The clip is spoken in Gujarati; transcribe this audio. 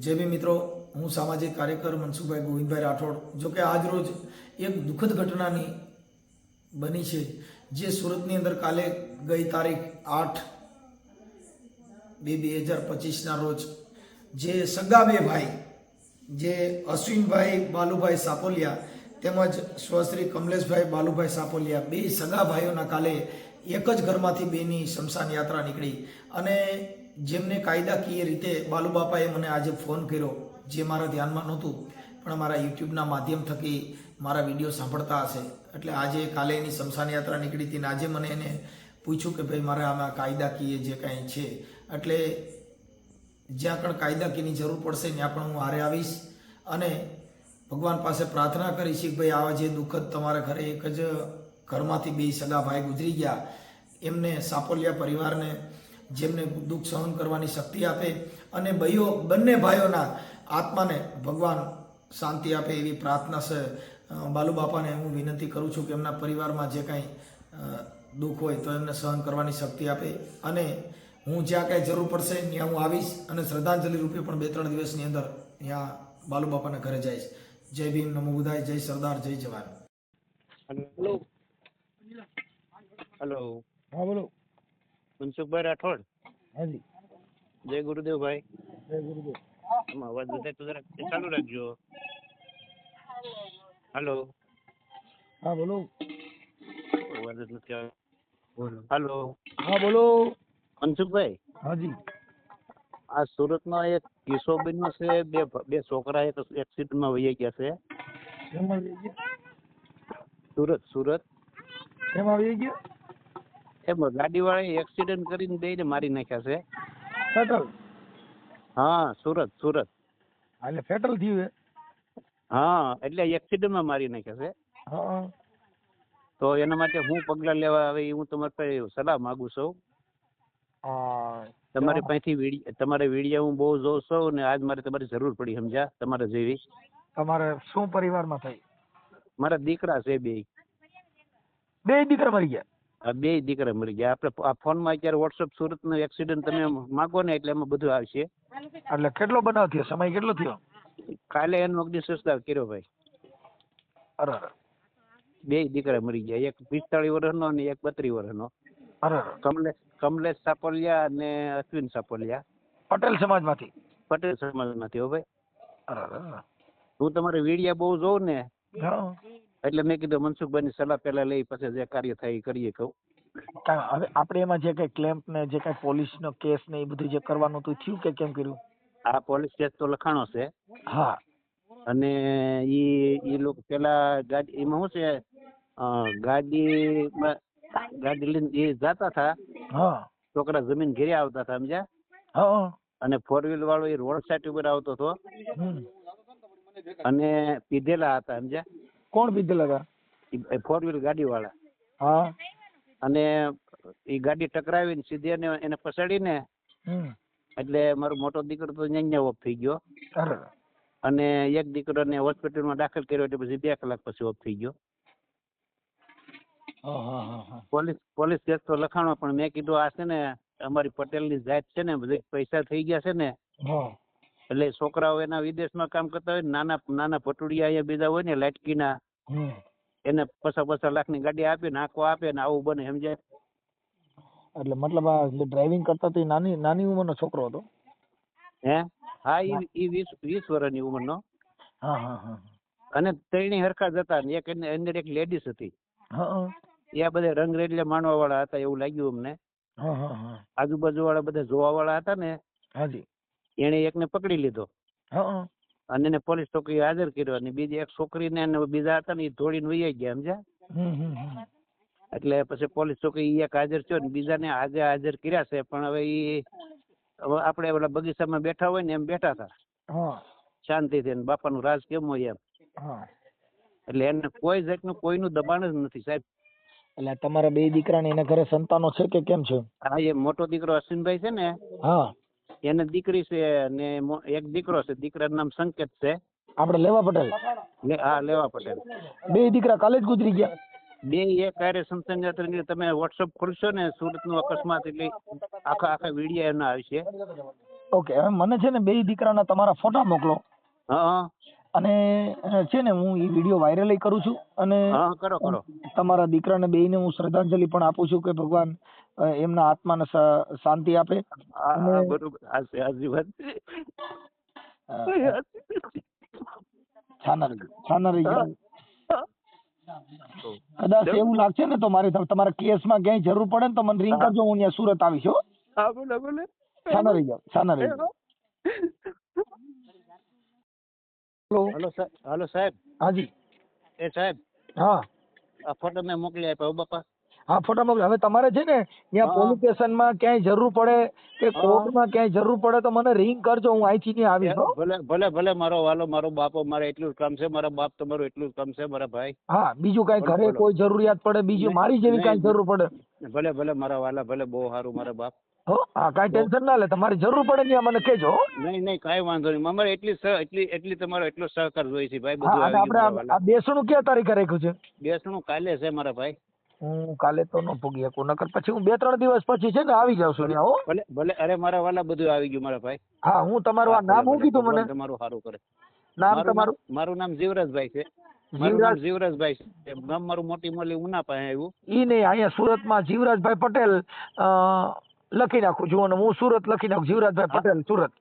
જય બી મિત્રો, હું સામાજિક કાર્યકર મનસુખભાઈ ગોવિંદભાઈ રાઠોડ, જો કે આજ રોજ એક દુઃખદ ઘટનાની બની છે, જે સુરતની અંદર કાલે ગઈ તારીખ આઠ બે બે હજાર પચીસના રોજ, જે સગા બે ભાઈ જે અશ્વિનભાઈ બાલુભાઈ સાપોલિયા તેમજ સ્વશ્રી કમલેશભાઈ બાલુભાઈ સાપોલિયા, બે સગા ભાઈઓના કાલે એક જ ઘરમાંથી બેની શમશાન યાત્રા નીકળી અને જેમને કાયદાકીય રીતે બાલુબાપાએ મને આજે ફોન કર્યો, જે મારા ધ્યાનમાં નહોતું, પણ મારા યુટ્યુબના માધ્યમ થકી મારા વીડિયો સાંભળતા હશે. એટલે આજે કાલે એની શમશાન યાત્રા નીકળી હતી આજે મને એને પૂછ્યું કે ભાઈ, મારે આમાં કાયદાકીય જે કાંઈ છે, એટલે જ્યાં પણ કાયદાકીયની જરૂર પડશે, ત્યાં પણ હું હારે આવીશ અને ભગવાન પાસે પ્રાર્થના કરીશ કે ભાઈ, આવા જે દુઃખદ તમારા ઘરે એક જ ઘરમાંથી બે સગા ભાઈ ગુજરી ગયા. એમને સાપોલિયા પરિવારને જેમને દુઃખ સહન કરવાની શક્તિ આપે અને ભાઈઓ બંને ભાઈઓના આત્માને ભગવાન શાંતિ આપે એવી પ્રાર્થના છે. બાલુબાપાને બાલુ બાપાને હું વિનંતી કરું છું કે એમના પરિવારમાં જે કાંઈ દુઃખ હોય તો એમને સહન કરવાની શક્તિ આપે. અને હું જ્યાં કાંઈ જરૂર પડશે ત્યાં હું આવીશ અને શ્રદ્ધાંજલિ રૂપે પણ બે ત્રણ દિવસની અંદર ત્યાં બાલુ બાપાના ઘરે જઈશ. જય ભીમ નમો બુધાય જય સરદાર જય જવાન. હેલો. હેલો. હા બોલો. મનસુખભાઈ રાઠોડ. હાજી. જય ગુરુદેવભાઈ જય ગુરુદેવ. આમાં અવાજ બધા તો જરાક ચાલુ રાખજો. હેલો. હા બોલો. અવાજ જ નથી આવ્યો હેલો. હા બોલો. મનસુખભાઈ હાજી. આ સુરતમાં એક કિસ્સો બન્યો છે. બે બે છોકરા એક એક્સિડન્ટમાં વહી ગયા છે. શેમાં આવી ગયો? સુરત સુરત. શેમાં આવી ગયો? એમાં ગાડીવાળાએ એક્સિડન્ટ કરીને બેયને મારી નાખ્યા છે. ફેટલ હા સુરત સુરત. એટલે ફેટલ થયું હે હા એટલે એક્સિડન્ટમાં મારી નાખ્યા છે. હા તો એના માટે હું પગલાં લેવા આવે એ હું તમારી પાસે સલાહ માંગુ છું. તમારી પાસેથી તમારે વીડિયો હું બહુ જોઉં છું ને આજ મારે તમારી જરૂર પડી સમજ્યા તમારે જેવી. તમારે શું પરિવારમાં થઈ? મારા દીકરા છે બે. બે દીકરા મરી ગયા? આ બે દીકરા મરી ગયા. આપણે આ ફોનમાં અત્યારે વોટ્સઅપ સુરતનો એક્સિડન્ટ તમે માગો ને એટલે એમાં બધું આવશે. એટલે કેટલો બનાવ થયો? સમય કેટલો થયો? કાલે એનો અગ્નિ સંસ્કાર કર્યો ભાઈ. અરે બે દીકરા મરી ગયા. એક પિસ્તાળીસ વર્ષનો અને એક બત્રીસ વર્ષનો. કમલેશ કમલેશ સાપોલિયા અને અશ્વિન સાપોલિયા. પટેલ સમાજમાંથી? પટેલ સમાજમાંથી હો ભાઈ. હું તમારે વિડિયા બહુ જોઉં ને એટલે મેં કીધું મનસુખભાઈની સલાહ પહેલા લઈ પછી જે કાર્ય થાય એ કરીએ કહું. હવે આપણે એમાં જે કઈ ક્લેમ્પ ને જે કઈ પોલીસ નો કેસ ને એ બધું જે કરવાનું હતું થયું કે કેમ કર્યું? આ પોલીસ કેસ તો લખાણો છે. હા. અને ઈ ઈ લોકો પેલા ગાડી એમાં શું છે? ગાડી ગાડી લઈને એ જતા હતા. હા. છોકરા જમીન ઘેરે આવતા હતા સમજ્યા? હા અને ફોર વ્હીલ વાળો એ રોડ સાઈડ ઉપર આવતો હતો. અને પીધેલા હતા સમજ્યા? કોણ પીધેલા હતા? ફોર વ્હીલ ગાડી વાળા હા. અને એ ગાડી ટકરાવીને સીધી એને એને હમ. એટલે મારો મોટો દીકરો તો ન્યા ઓફ થઈ ગયો. અને એક દીકરોને હોસ્પિટલમાં દાખલ કર્યો એટલે પછી બે કલાક પછી ઓફ થઈ ગયો. પોલીસ પોલીસ કેસ તો લખાણો પણ મેં કીધું આ છે ને અમારી પટેલની જાત છે ને બધી પૈસા થઈ ગયા છે ને. એટલે છોકરાઓ એના વિદેશમાં કામ કરતા હોય નાના નાના પટુડિયા અહીંયા બીજા હોય ને લાટકીના એને પચાસ પચાસ લાખની ગાડી આપે ને આપે ને આવું બને સમજાય? એટલે મતલબ આ ડ્રાઇવિંગ કરતા તો નાની નાની ઉંમરનો છોકરો હતો? હે? હા ઈ ઈ વીસ વીસ વર્ષની ઉંમરનો. હા હા હા. અને ત્રણેય હરખા જતા ને એક અંદર એક લેડીઝ હતી. હા એ બધા રંગ રંગરેલિયા માનવા વાળા હતા એવું લાગ્યું અમને. હા હા આજુબાજુ વાળા બધા જોવા વાળા હતા ને. હાજી. એને એકને પકડી લીધો. અને એને પોલીસ ચોકી હાજર કર્યો અને બીજી એક છોકરીને અને બીજા હતા ને એ દોડીને વહી ગયા સમજ્યા. એટલે પછી પોલીસ ચોકી એક હાજર થયો ને બીજાને આજે હાજર કર્યા છે પણ હવે એ આપણે ઓલા બગીચામાં બેઠા હોય ને એમ બેઠા હતા. શાંતિથી બાપા બાપાનું રાજ કેમ હોય એમ. એટલે એને કોઈ જાતનું કોઈનું દબાણ જ નથી સાહેબ. એટલે તમારા બે દીકરા ને એના ઘરે સંતાનો છે કે કેમ છે? હા એ મોટો દીકરો અશ્વિનભાઈ છે ને. હા. એને દીકરી છે ને એક દીકરો છે દીકરાનું નામ સંકેત છે. આપણે લેવા પટેલ. હા લેવા પટેલ. બે દીકરા કાલે જ ગુજરી ગયા. બે એક કાર્ય સંતન યાત્રા તમે વોટ્સઅપ ખોલશો ને સુરતનું અકસ્માત એટલે આખા આખા વીડિયો એના આવશે. ઓકે હવે મને છે ને બે દીકરાના તમારા ફોટા મોકલો. હા. અને છે ને હું એ વીડિયો વાયરલ કરું છું અને હા કરો કરો. તમારા દીકરાને બેયને હું શ્રદ્ધાંજલિ પણ આપું છું કે ભગવાન એમના આત્માને શાંતિ આપે. કદાચ એવું લાગશે ને તો મારે તમ- તમારા કેસમાં ક્યાંય જરૂર પડે ને તો મને રિંગ કરજો હું અહીંયા સુરત આવીશ હો. હા બોલે બોલે. છાના રહી જાઓ છાના રહી જાઓ હેલો હેલો સાહેબ. હાજી. એ સાહેબ હા. આ ફોટો મેં મોકલી આપ્યો બાપા. હા ફોટા મોકલો. હવે તમારે છે ને ત્યાં. પોલીસ સ્ટેશનમાં ક્યાંય જરૂર પડે કે કોર્ટમાં ક્યાંય જરૂર પડે તો મને રિંગ કરજો હું અહીંથી ત્યાં આવીશ હો. ભલે ભલે ભલે મારો વાલો મારો બાપો મારે એટલું જ કામ છે મારા બાપ તમારું એટલું જ કામ છે મારા ભાઈ. હા બીજું કાંઈ ઘરે કોઈ જરૂરિયાત પડે બીજું મારી જેવી કાંઈ જરૂર પડે. ભલે ભલે મારા વાલા ભલે બહુ સારું મારા બાપ. હો? હા કાંઈ ટેન્શન ના લે તમારે જરૂર પડે ત્યાં મને કહેજો નહીં નહીં કાંઈ વાંધો નહીં. અમારે એટલી એટલી એટલી તમારો એટલો સહકાર જોઈએ છે ભાઈ બધું આવી આપણે આ બેસણું કયા તારીખે રાખ્યું છે? બેસણું કાલે છે મારા ભાઈ. હું કાલે તો ન ભોગી શકું નકર પછી હું બે ત્રણ દિવસ પછી છે ને આવી જાઉં છું ત્યાં હો. ભલે ભલે અરે મારા વાલા બધું આવી ગયું મારા ભાઈ. હા હું તમારું આ નામ શું કીધું મને? તમારું સારું કરે. નામ તમારું? મારું નામ જીવરાજભાઈ છે. મારું નામ જીવરાજ? જીવરાજભાઈ છે. ગામ મારું મોટી મોલી ઉના પાસે આવ્યું. ઈ નહીં અહીંયા સુરતમાં જીવરાજભાઈ પટેલ લખી નાખું અને હું સુરત લખી નાખું જીવરાજભાઈ પટેલ સુરત.